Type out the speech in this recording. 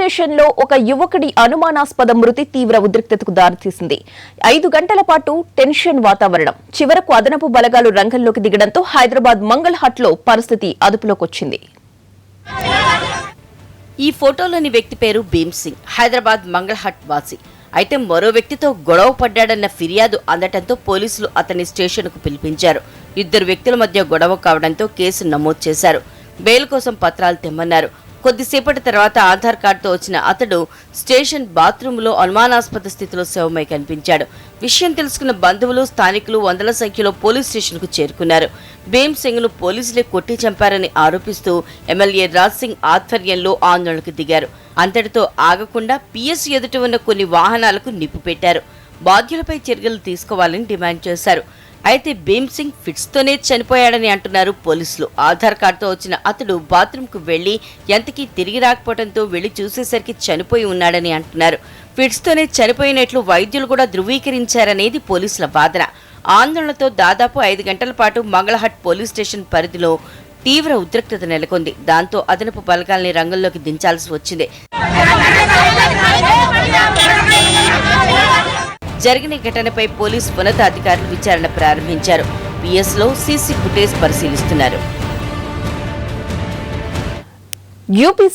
స్టేషన్లో ఒక యువకుడి అనుమానాస్పద మృతి తీవ్ర ఉద్రిక్తతకు దారితీసింది. ఐదు గంటల పాటు టెన్షన్ వాతావరణం. చివరకు అదనపు బలగాలు రంగంలోకి దిగడంతో హైదరాబాద్ మంగళ్ హట్లో పరిస్థితి అదుపులోకి వచ్చింది ఈ ఫోటోలోని వ్యక్తి పేరు భీమ్ సింగ్. హైదరాబాద్ మంగళహాట్ వాసి. అయితే మరో వ్యక్తితో గొడవ పడ్డాడన్న ఫిర్యాదు అందటంతో పోలీసులు అతన్ని స్టేషన్కు పిలిపించారు. ఇద్దరు వ్యక్తుల మధ్య గొడవ కావడంతో కేసు నమోదు చేశారు. బెయిల్ కోసం పత్రాలు తెమ్మన్నారు. కొద్దిసేపటి తర్వాత ఆధార్ కార్డుతో వచ్చిన అతడు స్టేషన్ బాత్రూంలో అనుమానాస్పద స్థితిలో శవమై కనిపించాడు. విషయం తెలుసుకున్న బంధువులు స్థానికులు వందల సంఖ్యలో పోలీస్ స్టేషన్కు చేరుకున్నారు. భీమ్ సింగ్ను పోలీసులే కొట్టి చంపారని ఆరోపిస్తూ ఎమ్మెల్యే రాజ్ సింగ్ ఆధ్వర్యంలో ఆందోళనకు దిగారు. అంతటితో ఆగకుండా పిఎస్ ఎదుట ఉన్న కొన్ని వాహనాలకు నిప్పు పెట్టారు. బాధ్యులపై చర్యలు తీసుకోవాలని డిమాండ్ చేశారు. అయితే భీమ్ సింగ్ ఫిట్స్ తోనే చనిపోయాడని అంటున్నారు పోలీసులు. ఆధార్ కార్డుతో వచ్చిన అతడు బాత్రూంకు వెళ్ళి ఎంతకీ తిరిగి రాకపోవడంతో వెళ్ళి చూసేసరికి చనిపోయి ఉన్నాడని అంటున్నారు. ఫిట్స్ తోనే చనిపోయినట్లు వైద్యులు కూడా ధృవీకరించారనేది పోలీసుల వాదన. ఆందోళనతో దాదాపు ఐదు గంటల పాటు మంగళహట్ పోలీస్ స్టేషన్ పరిధిలో తీవ్ర ఉద్రిక్తత నెలకొంది. దాంతో అదనపు బలగాల్ని రంగంలోకి దించాల్సి వచ్చింది. జరిగిన ఘటనపై పోలీస్ ఉన్నతాధికారులు విచారణ ప్రారంభించారు. పిఎస్లో సీసీ ఫుటేజ్ పరిశీలిస్తున్నారు. యూపీ